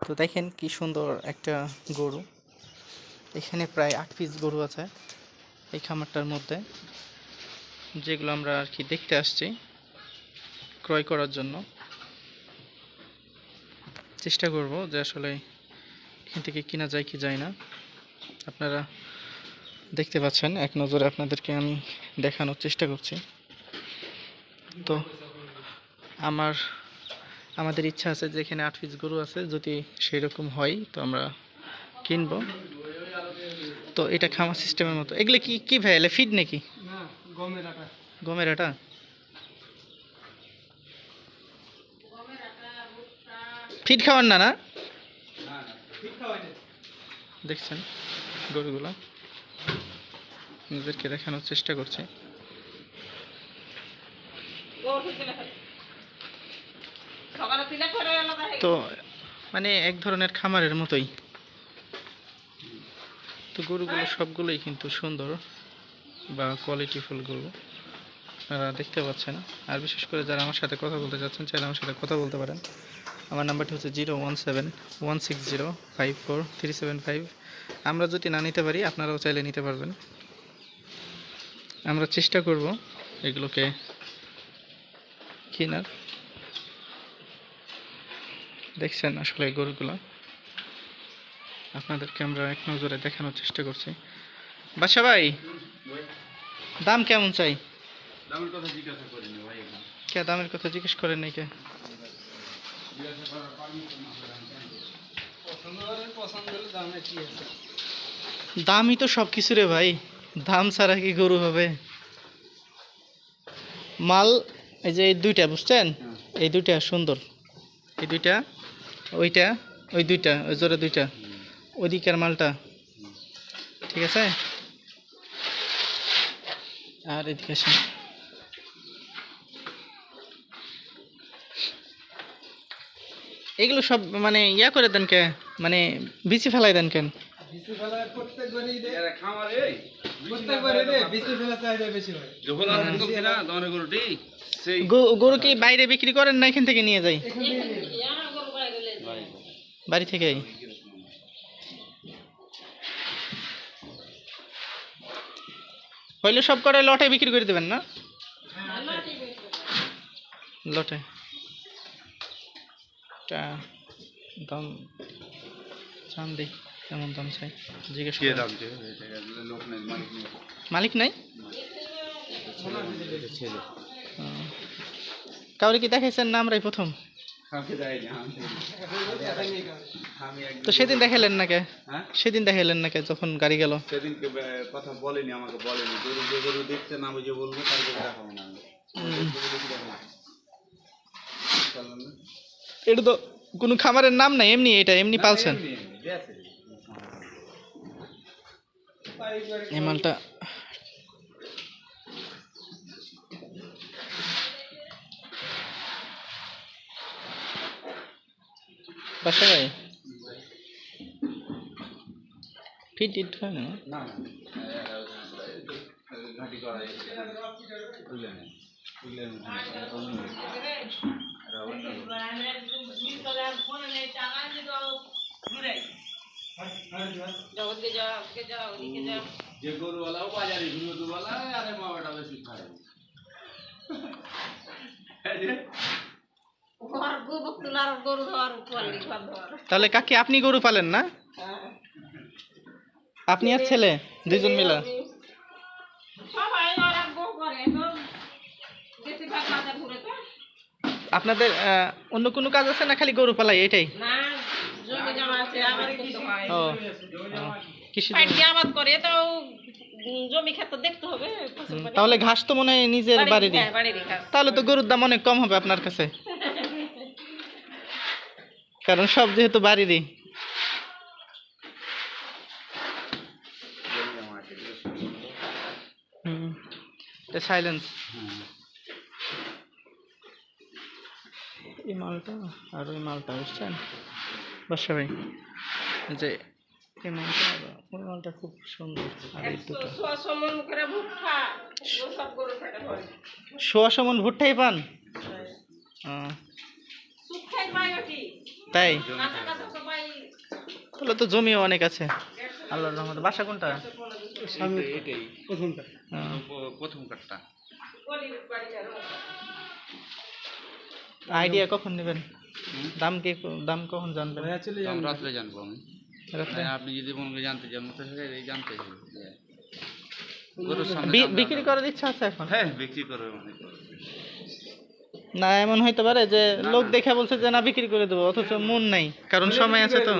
তো দেখেন কি সুন্দর একটা গরু। এখানে প্রায় আট পিস গরু আছে এই খামারটার মধ্যে। যেগুলো আমরা আর কি দেখতে আসছি ক্রয় করার জন্য। চেষ্টা করব যে আসলে এখান থেকে কিনা যায় কি যায় না। আপনারা দেখতে পাচ্ছেন, এক নজরে আপনাদেরকে আমি দেখানোর চেষ্টা করছি। তো আমার আমাদের ইচ্ছা আছে যে এখানে আট পিস গরু আছে যদি সেই রকম হয় তো আমরা কিনবো। তো এটা খামার সিস্টেমের মতো। এগুলো কি কি ভাই এলে ফিড নাকি? না গমের আটা। গমের আটা? ফিড খাওয়ার না না? দেখছেন গরুগুলো। আপনাদেরকে দেখানোর চেষ্টা করছি। তো মানে এক ধরনের খামারের মতোই। তো গরুগুলো সবগুলোই কিন্তু সুন্দর বা কোয়ালিটিফুল গরু। আপনারা দেখতে পাচ্ছেন। আর বিশেষ করে যারা আমার সাথে কথা বলতে চাচ্ছেন চাইলে আমার সাথে কথা বলতে পারেন। আমার নাম্বারটি হচ্ছে zero one seven one six zero five four three seven five. আমরা যদি না নিতে পারি, আপনারাও চাইলে নিতে পারবেন। আমরা চেষ্টা করব এগুলোকে কেনার। দেখছেন আসলে এই গরুগুলো? আপনাদেরকে আমরা এক নজরে দেখানোর চেষ্টা করছি। বাসা ভাই দাম কেমন চাই? কে দামের কথা জিজ্ঞেস করেন নাই কে? দামই তো সব কিছু রে ভাই। দাম ছাড়া কি গরু হবে? মাল এই যে এই দুইটা বুঝছেন? এই দুইটা সুন্দর। এই দুইটা? ওইটা ওই দুইটা ওই জোরে দুইটা ওইদিকের মালটা। ঠিক আছে? আর এদিকে আসেন। এগুলো সব মানে ইয়া করে দেন কে? মানে বিচি ফেলাই দেন কেন? হয় গরু কি বাইরে বিক্রি করেন না এখান থেকে নিয়ে যাই। বাড়ি থেকেই? হইলে সব করে লটে বিক্রি করে দেবেন না? লটে। দাম চান দেই কেমন দাম চাই জিজ্ঞেস দাম মালিক নাই? কাউরে কি দেখাইছেন না আমরাই প্রথম? তো সেদিন দেখাইলেন না কে? হ্যাঁ? সেদিন দেখাইলেন না কে যখন গাড়ি গেল? সেদিনকে বে- কথা বলেনি আমাকে বলেনি। গরু যে গরু দেখতে না বুঝে বলব তারপরে দেখাবো না? এটা তো কোনো খামারের নাম নাই এমনি এটা এমনি পালছেন? এই মালটা বাসা ভাই? ফিট ইট হয় না? যে গরুওয়ালাও বাজারে ঘুরে দুবেলা আরে মা বেটা বেশি খায়। তাহলে কাকি আপনি গরু পালেন না? আপনি আর ছেলে দুইজন মিলা? আপনাদের অন্য কোনো কাজ আছে না খালি গরু পালাই এটাই? ও কৃষি আবাদ করে তো জমি ক্ষেত দেখতে হবে ফসল হুম, পানি। তাহলে ঘাস তো মনে হয় নিজের বাড়ির- বাড়িরই। হ্যাঁ। তাহলে তো গরুর দাম অনেক কম হবে আপনার কাছে। কারণ সব যেহেতু বাড়িরই। এটা সাইলেন্স হ্যাঁ। এই মালটা আর ওই মালটা বুঝছেন? বাসা ভাই যে এই মালটা ওই মালটা খুব সুন্দর। আর এই দুটো। হয়। সোয়া সমন ভুট্টাই পান? নাকি তাই? তাহলে তো জমিও অনেক আছে। আল্লাহর রহমতে। বাসা কোনটা? সামনে এটাই। প্রথমটা প্রথম কাঠটা। আইডিয়া কখন নেবেন? দাম কি দাম কখন জানবেন? রাত্রে জানব। আমি। হ্যাঁ, আপনি যদি মনে জানতে চান জানতে বিক্রি করার ইচ্ছা আছে এখন? হ্যাঁ বিক্রি করবে মনে করবে না এমন হইতে পারে যে লোক দেখে বলছে যে না বিক্রি করে দেবো অথচ মন নাই। কারণ সময় আছে তো।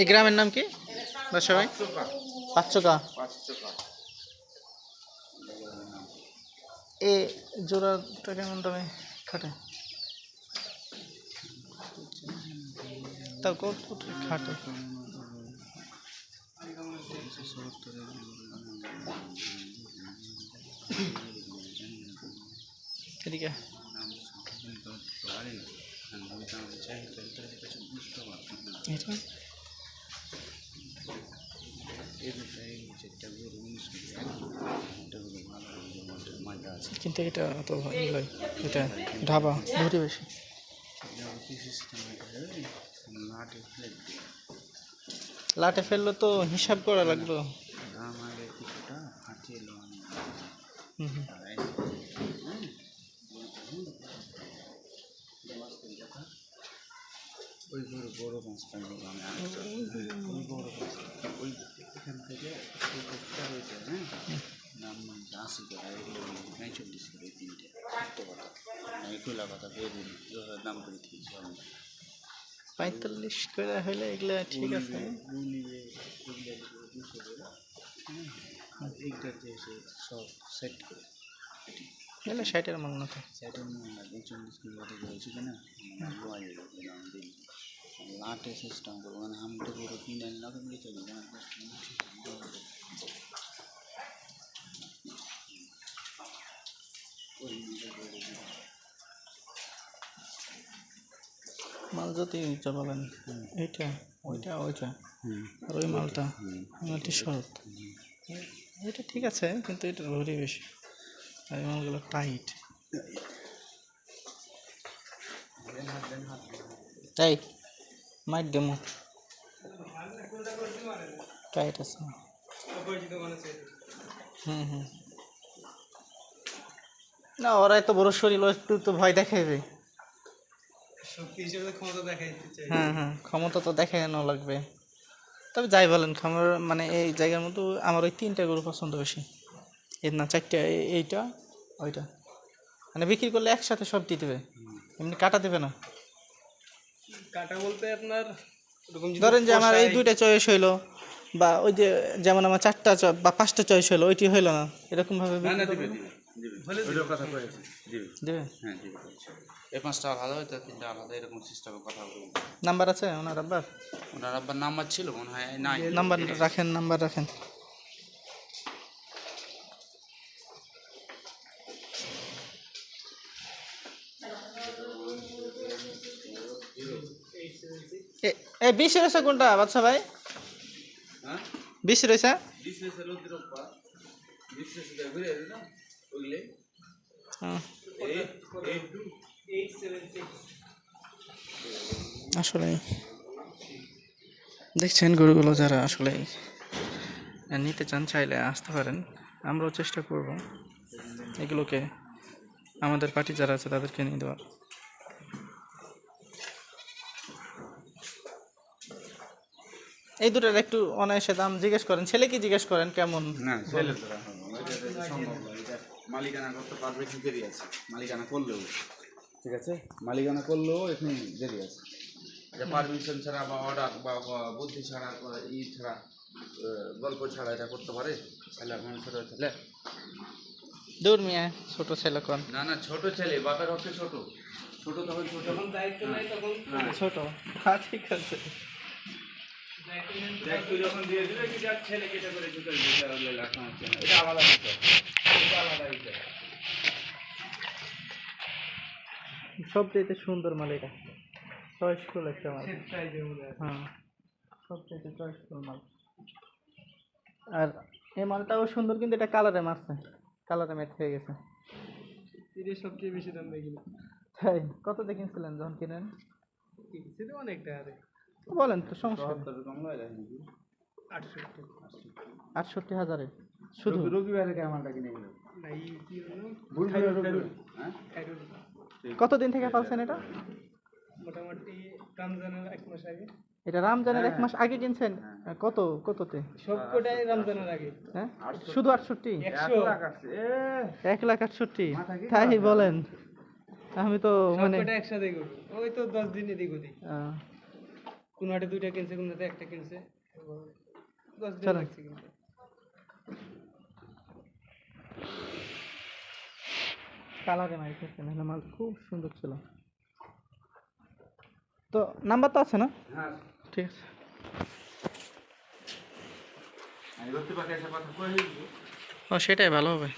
এই গ্রামের নাম কি? বাসা ভাই পাঁচশোকা টাকা এ জোড়াটা কেমন দামে খাটে? তাও কত খাটে? এদিকে। এটা? কিন্তু এটা তো ভালো লাগে এটা ঢাবা ভরি বেশি। লাটে ফেললে তো হিসাব করা লাগল হুম। ওই বড় বড় নিয়ে আমি আনছি। ওই বড় ওই এখান থেকে রয়েছে হ্যাঁ? নাম মানে আশি টাকা এগুলো করে তিনটে। পঁয়তাল্লিশ করে হইলে এগুলা ঠিক আছে হ্যাঁ ষাটের মাল না তো সেটা নিয়ে না পঁয়চল্লিশ কিলো লাটে সিস্টেম করব মানে আমি তো পুরো কিনে নিতে হবে আমার মাল যদি যা বলেন এইটা? ওইটা ওইটা। আর ওই মালটা মালটি শরৎ। এটা ঠিক আছে কিন্তু এটা ভরি বেশি। আর এই মালগুলো টাইট। তাই মাইট দেমো টাইট আছে। হুম হুম। না ওরা এত বড় শরীর একটু তো ভয় দেখাইবে শক্তি হিসেবে ক্ষমতা দেখাই দিতে চাই হ্যাঁ হ্যাঁ ক্ষমতা তো দেখানো লাগবে। তবে যাই বলেন খামার মানে এই জায়গার মতো আমার ওই তিনটা গরু পছন্দ বেশি। এর না চারটা এইটা ওইটা। মানে বিক্রি করলে একসাথে সব দিয়ে দেবে। এমনি কাটা দেবে না। কাটা বলতে আপনার ধরেন যে আমার এই দুইটা চয়েস হইল বা ওই যে যেমন আমার চারটা বা পাঁচটা চয়েস হইল ওইটি হইল না। এরকম ওইটার কথা কয়েছি দিবে? দেবে? হ্যাঁ দিবে। কয়েছি এই পাঁচটা আলাদা হয়তো তিনটা আলাদা এরকম সিস্টেমে কথা বলব। নাম্বার আছে ওনার আব্বার? ওনার আব্বার নাম্বার ছিল মনে হয় নাই। নাম্বার রাখেন নাম্বার রাখেন। এ- এ বিশ রয়েছে কোনটা বাচ্চা ভাই? হ্যাঁ? বিশ রয়েছে? ঘুরে না ওইগুলো হ্যাঁ, এই এই এইট সেভেন সিক্স আসলে দেখছেন গরুগুলো যারা আসলে নিতে চান চাইলে আসতে পারেন। আমরাও চেষ্টা করব এগুলোকে আমাদের পার্টি যারা আছে তাদেরকে নিয়ে দেওয়ার। এই দুটোর একটু অনায়াসে দাম জিজ্ঞেস করেন। ছেলে কি জিজ্ঞেস করেন? কেমন? না, ছেলে মালিকানা করতে পারবে কি দেরি আছে? মালিকানা করলেও। ঠিক আছে? মালিকানা করলেও এখানে দেরি আছে। এটা পারমিশন ছাড়া বা অর্ডার বা বুদ্ধি ছাড়া ই ছাড়া গল্প ছাড়া এটা করতে পারে? তাহলে মানুষের ছেলে দূর মিয়া ছোট ছেলে কোন? না না ছোট ছেলে বাপের হচ্ছে ছোট। ছোট তখন ছোট। যখন দায়িত্ব নেয় তখন ছোট। হ্যাঁ ঠিক আছে। নেন যখন দিয়ে দিবে কি যাক ছেলে কেটে করে ঢুকে দিতে হলে লেখা হচ্ছে না। এটা আলাদা বিষয়। এটা আলাদা বিষয়। সবচেয়ে সুন্দর মাল এটা। চয়েসফুল একটা মাল। হ্যাঁ। সবচেয়ে চয়েসফুল মাল। আর এই মালটাও সুন্দর কিন্তু এটা কালারে মারছে। কালারে ম্যাট হয়ে গেছে। সবচেয়ে বেশি দাম দেখি তাই কত দিয়ে কিনছিলেন যখন কিনেন? কিনছে তো অনেক টাকা। দেয় বলেন তো সমস্যা নেই। আটষট্টি হাজারে। শুধু? রবি- রবিবারে ক্যামেরাটা কিনে গেল না এই কি হলো? বুধবারে খাইরুল, রবিবারে হ্যাঁ? খাইরুল। কতদিন থেকে পালছেন এটা? মোটামুটি রমজানের এক মাস আগে। এটা রমজানের এক মাস আগে কিনছেন? কত কততে? সবকটাই রমজানের আগে। হ্যাঁ? শুধু আটষট্টি? এক লাখ আটষট্টি। তাই বলেন। আমি তো মানে একসাথে ওই তো দশ দিন আহ, কোনো হাটে দুইটা কিনছে কোনো হাটে একটা কিনছে। দশ দিন। লাগছে কিনতে। কালারে মাইকেছে না মাল খুব সুন্দর ছিল। তো নাম্বার তো আছে না? হ্যাঁ। ঠিক আছে। ও সেটাই ভালো হবে।